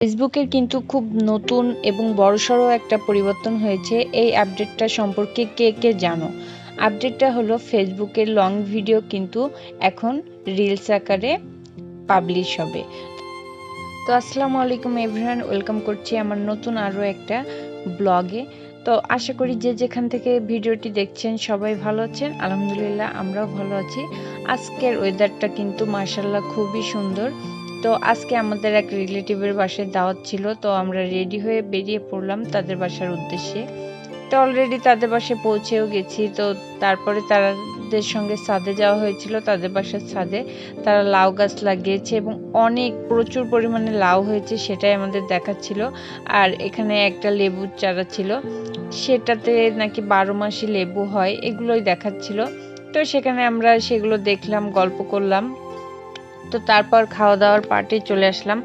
ফেসবুকের কিন্তু খুব নতুন এবং বড়সড় একটা পরিবর্তন হয়েছে। এই আপডেটটা সম্পর্কে কে কে জানো? আপডেটটা হলো ফেসবুকের লং ভিডিও কিন্তু এখন রিলস আকারে পাবলিশ হবে। তো আসসালামু আলাইকুম এভরিওয়ান, ওয়েলকাম করছি আমার নতুন আরও একটা ব্লগে। তো আশা করি যে যেখান থেকে ভিডিওটি দেখছেন সবাই ভালো আছেন। আলহামদুলিল্লাহ আমরাও ভালো আছি। আজকের ওয়েদারটা কিন্তু মার্শাল্লাহ খুবই সুন্দর। তো আজকে আমাদের এক রিলেটিভের বাসায় দাওয়াত ছিল, তো আমরা রেডি হয়ে বেরিয়ে পড়লাম তাদের বাসার উদ্দেশ্যে। তো অলরেডি তাদের বাসায় পৌঁছেও গেছি, তো তারপরে তাদের সঙ্গে ছাদে যাওয়া হয়েছিল, তাদের বাসার ছাদে। তারা লাউ গাছ লাগিয়েছে এবং অনেক, প্রচুর পরিমাণে লাউ হয়েছে সেটাই আমাদের দেখাচ্ছিল। আর এখানে একটা লেবুর চারা ছিল, সেটাতে নাকি বারো মাসি লেবু হয়, এগুলোই দেখাচ্ছিল। তো সেখানে আমরা সেগুলো দেখলাম, গল্প করলাম। তো তারপর খাওয়া দাওয়ার পার্টি চলে আসলাম।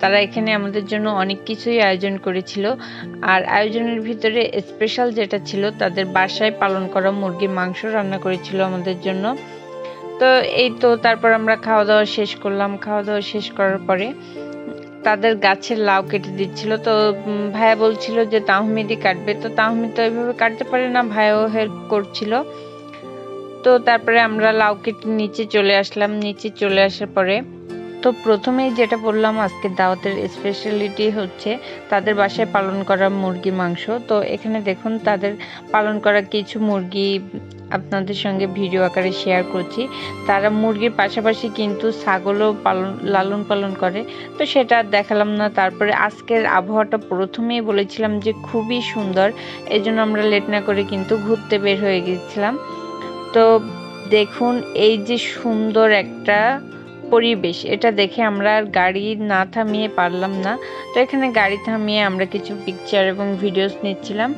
তারা এখানে আমাদের জন্য অনেক কিছুই আয়োজন করেছিল। আর আয়োজনের ভিতরে স্পেশাল যেটা ছিল, তাদের বাসায় পালন করা মুরগির মাংস রান্না করেছিল আমাদের জন্য। তো এই তো তারপর আমরা খাওয়া দাওয়া শেষ করলাম। খাওয়া দাওয়া শেষ করার পরে তাদের গাছের লাউ কেটে দিচ্ছিল। তো ভাইয়া বলছিল যে, তাহমিদি কাটবে। তো তাহমিদ তো এইভাবে কাটতে পারে না, ভাইয়াও হেল্প করছিল। তো তারপরে আমরা লাউ কেটে নিচে চলে আসলাম। নিচে চলে আসার পরে তো প্রথমেই যেটা বললাম, আজকে দাওয়াতের স্পেশালিটি হচ্ছে তাদের বাসায় পালন করা মুরগি, মাংস। তো এখানে দেখুন, তাদের পালন করা কিছু মুরগি আপনাদের সঙ্গে ভিডিও আকারে শেয়ার করছি। তারা মুরগির পাশাপাশি কিন্তু ছাগলও পালন, লালন পালন করে। তো সেটা দেখালাম না। তারপরে আজকের আবহাওয়াটা প্রথমেই বলেছিলাম যে খুবই সুন্দর। এই জন্য আমরা লেট না করে কিন্তু ঘুরতে বের হয়ে গেছিলাম। তো দেখুন, এই যে সুন্দর একটা পরিবেশ, এটা দেখে আমরা আর গাড়ি না থামিয়ে পারলাম না। তো এখানে গাড়ি থামিয়ে আমরা কিছু পিকচার এবং ভিডিওস নিচ্ছিলাম।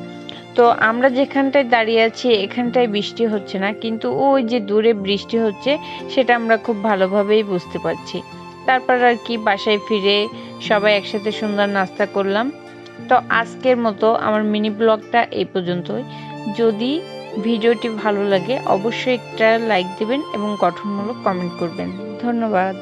তো আমরা যেখানটায় দাঁড়িয়ে আছি, এখানটায় বৃষ্টি হচ্ছে না, কিন্তু ওই যে দূরে বৃষ্টি হচ্ছে, সেটা আমরা খুব ভালোভাবেই বুঝতে পারছি। তারপর আর কি, বাসায় ফিরে সবাই একসাথে সুন্দর নাস্তা করলাম। তো আজকের মতো আমার মিনি ব্লগটা এই পর্যন্তই। যদি ভিডিওটি ভালো লাগে অবশ্যই একটা লাইক দেবেন এবং গঠনমূলক কমেন্ট করবেন। ধন্যবাদ।